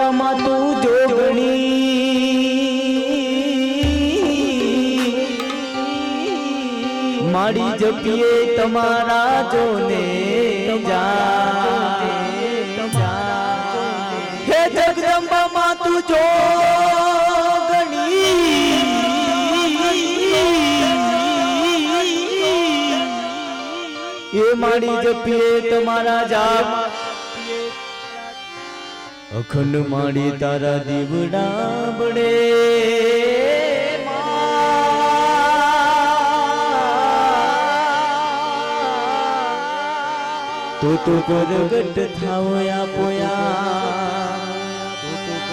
જગદંબામાં તું જોગણી. મારી જપીએ તમારા જોને જા. હે જગદંબામાં તું જો એ મારી જપીએ તમારા જાપ અખંડ માડી તારા દીવડા બડે તો તો પ્રગટ થાવયા પોયા.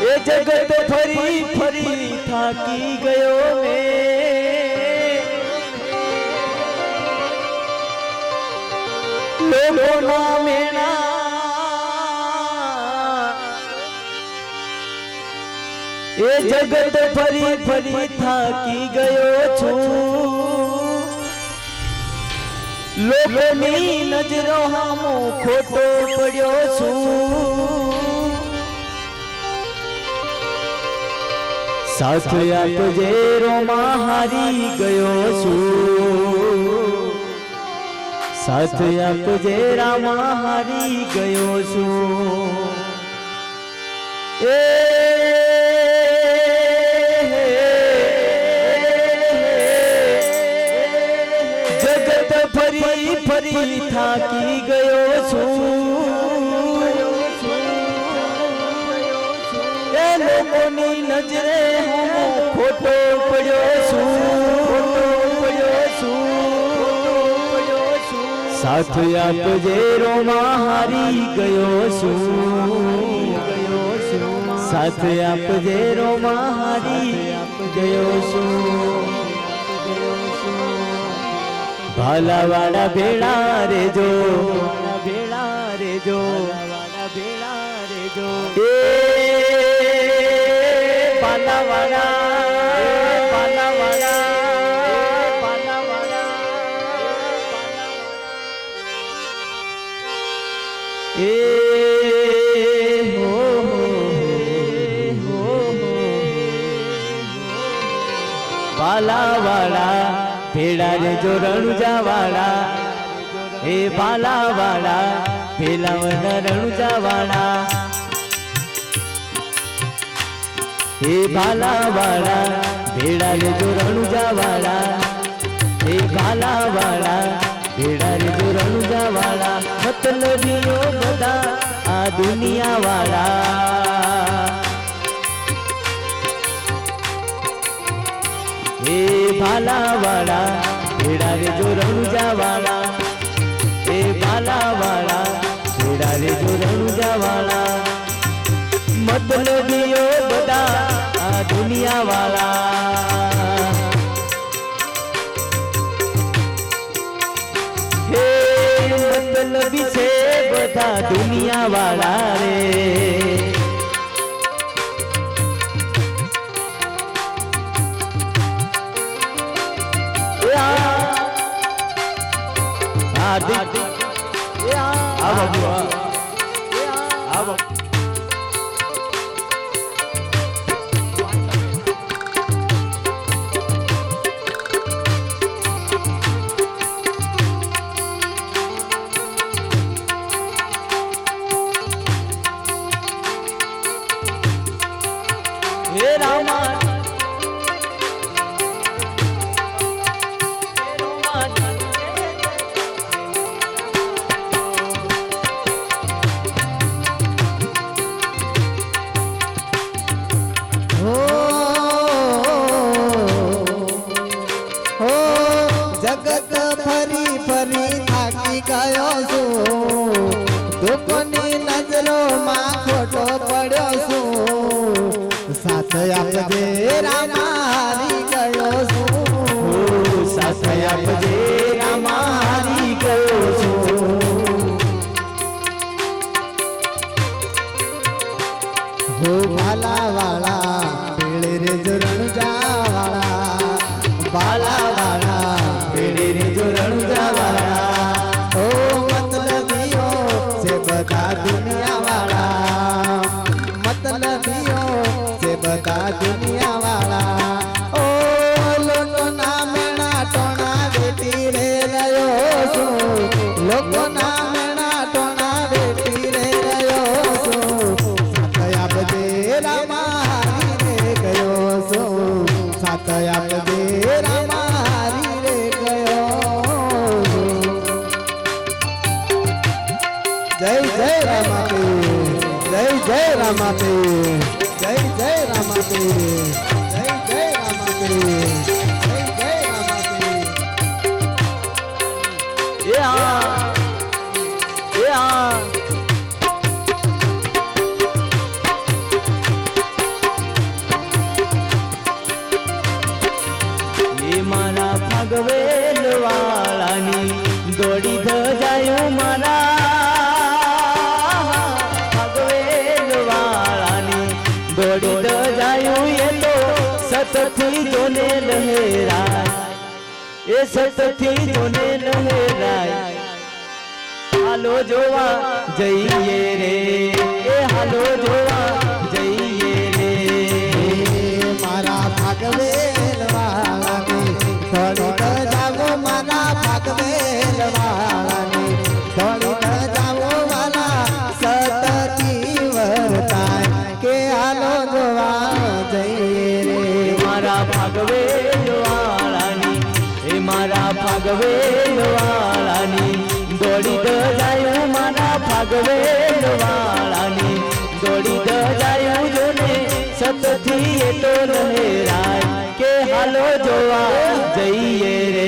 એ જગત ફરી ફરી થાકી ગયો મેં. લોકોના મેળા એ જગત ફરી ફરી થાકી ગયો છું. લોકોની નજરો હામો ખોટો પડ્યો છું. સાથ આપજે રોમાં હારી ગયો છું. સાથ આપજે રામા હારી ગયો છું. એ साथ आप जे रो मारी गयो सु। साथ आप जे रो मारी गयो सु। भाला वाला बेड़ा रे जो। बेड़ा रे जो बेड़ा रे जो ए पाला वाला એ હો હો હો હો વાલા ભેડા રે જો રણુજા વાળા એ બાલા વાળા ભેલા વના રણુજા વાળા એ બાલા વાળા ભેડા રે જો રણુજા વાળા એ ભેડા રે જો રણુજા મતલબીઓ દુનિયા વાળા એ ભાલાવાળા ભેડા રે જો રણુજાવાળા. એ ભાલાવાળા ભેડા રે જો રણુજાવાળા. મતલબીઓ બધા આ દુનિયાવાળા. હે મતલબી છે બધા દુનિયાવાળા રે. હે ગયો છું. દુઃખની નજરોમાં ખોટો પડ્યો છું. સાથ આપજે રામારી ગયો છું. સાથે આપજે રામારી ગયો છું. હો ભાલા વાળા પેળે રે જરણ વાળા ભાલા વાળા રામાતે જય જય રામાતે જય જય રામાતે જય જય રામાતે એ આ એ ભગવેલવા એ સતથી જોને નહેરાય. હાલો જોવા જઈએ રે. એ હાલો જોવા જઈએ રે. મારા ભાગવે તો નહેરાય કે હાલો જોવા જઈએ રે.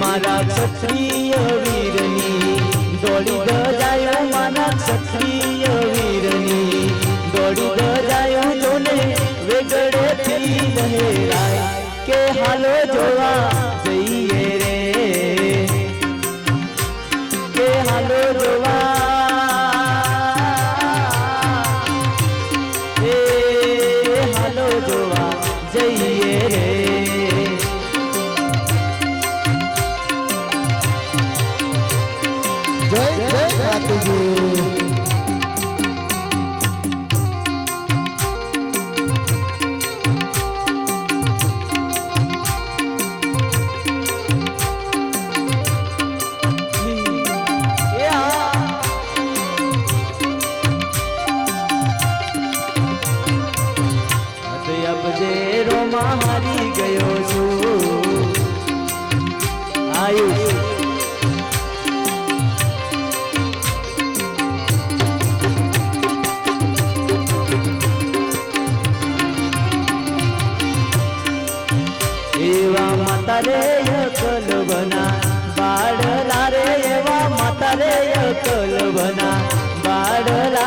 મારા સખી ફેરાય કે હાલો જોવા.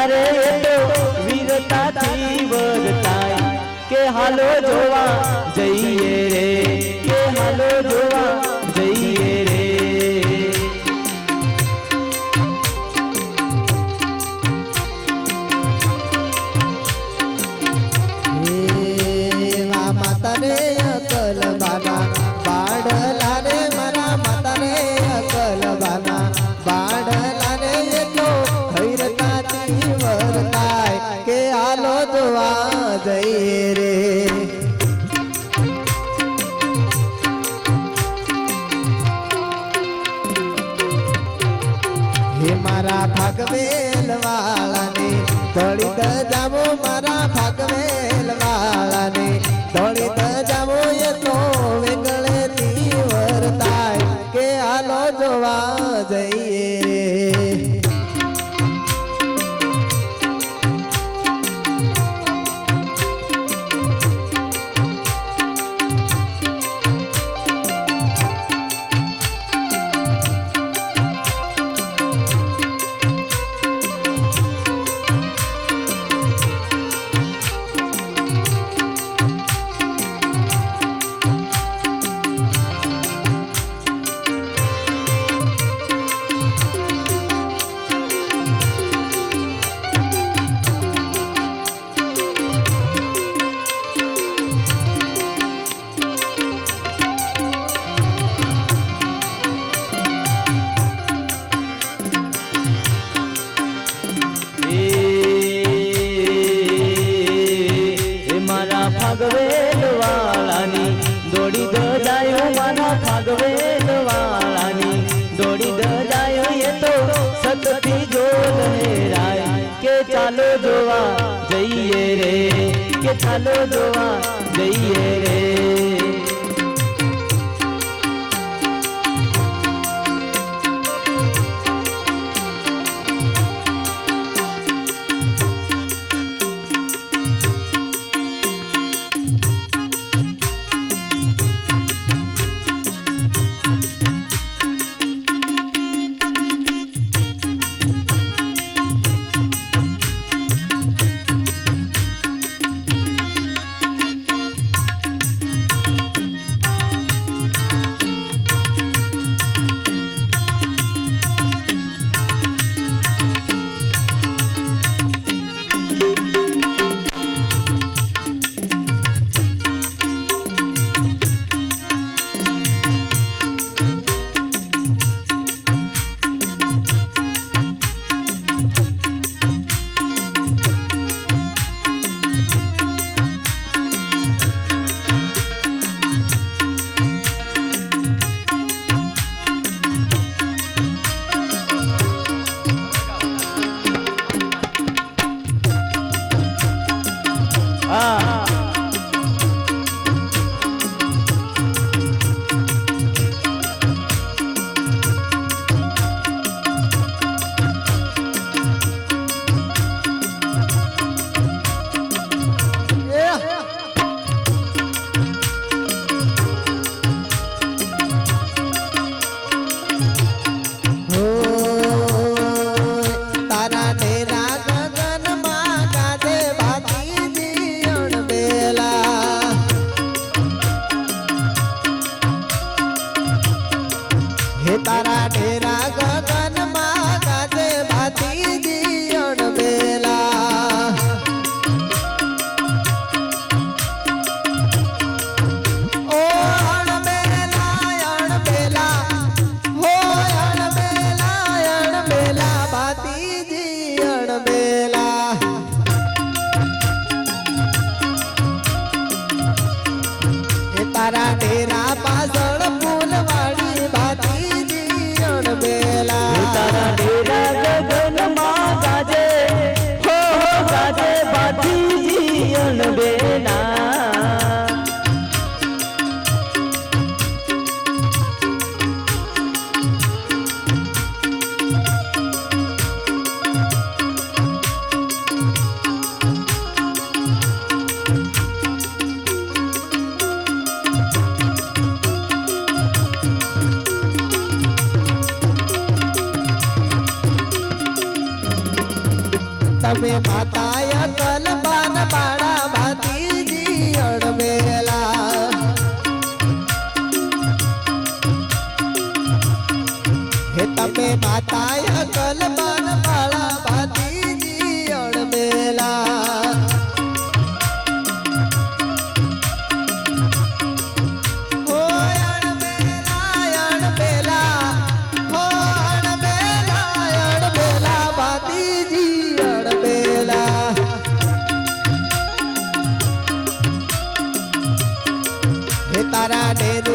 ત્યારે તો વીરતાથી વર્તાય કે હાલો જોવા જઈએ. હે મારા ભાગવેલ વાળાને દળિત જાવો મારા ભાગવેલ વાળાને દળિત જોવા જઈએ રે કે ચાલો જોવા જઈએ રે. તારા ડેર